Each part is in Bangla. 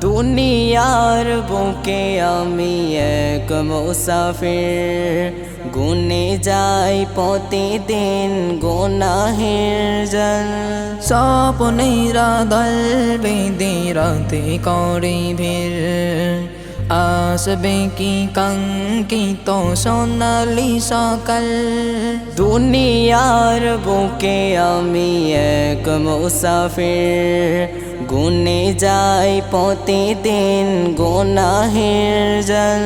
দুনিয়ার বুকে আমি এক মুসাফির। গুনে যাই প্রতিদিন গোনাহের জল। স্বপ্নেরা দল বেঁধে রাতে করে ভির আসবে কি কাঙ্কিত সোনালি সকাল? দুনিয়ার বুকে আমি এক মুসাফির। গুনে যাই প্রতিদিন গোনাহের জল।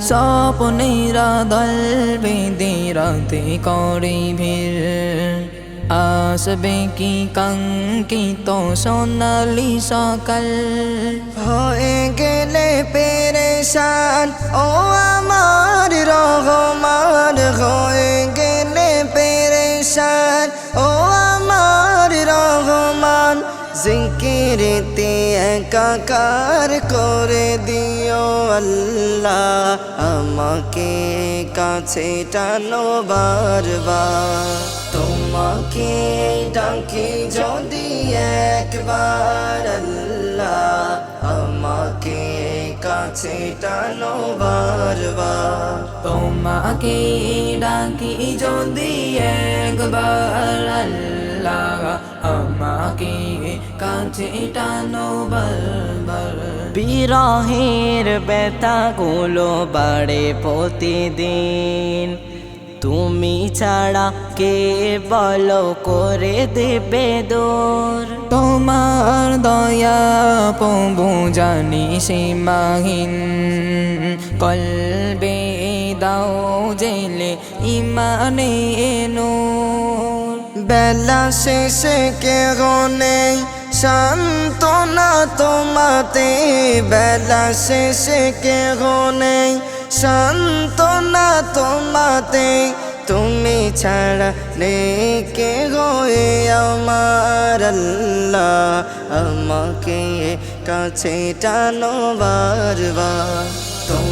স্বপ্নেরা দল বেঁধে রাতে করে ভির আসবে কি কাঙ্কিত সোনালি সকাল? হয়ে গেলে পেরেশান ও আমার রহমান। হয়ে গেলে পেরেশান ও আমার রহমান। জিকিরেতে একাকার করে দিও আল্লাহ, আমাকে কাছে টানো বারবার। তোমাকে ডাকি যদি একবার আল্লাহ, আমাকে কাছে টানো বারবার। তোমাকে ডাকি যদি একবার আল্লাহ। আমাকে কাছে টানো বারবার। বিরহের ব্যথাগুলো বাড়ে প্রতিদিন। তুমি ছাড়া কে বলো করে দেবে দোর? তোমার দয়া পবু জানি সীমাহীন। কলবে দাও জেলে ইমানে নূর। বেলা শেষে কে নেই, সান্ত্বনা তোমাতে বেলা শেষে কে নেই, সান্ত্বনা তোমাতে তুমি ছাড়া নেই কে গোয়ে আমার আল্লাহ। আমাকে কাছে টানো বারবার।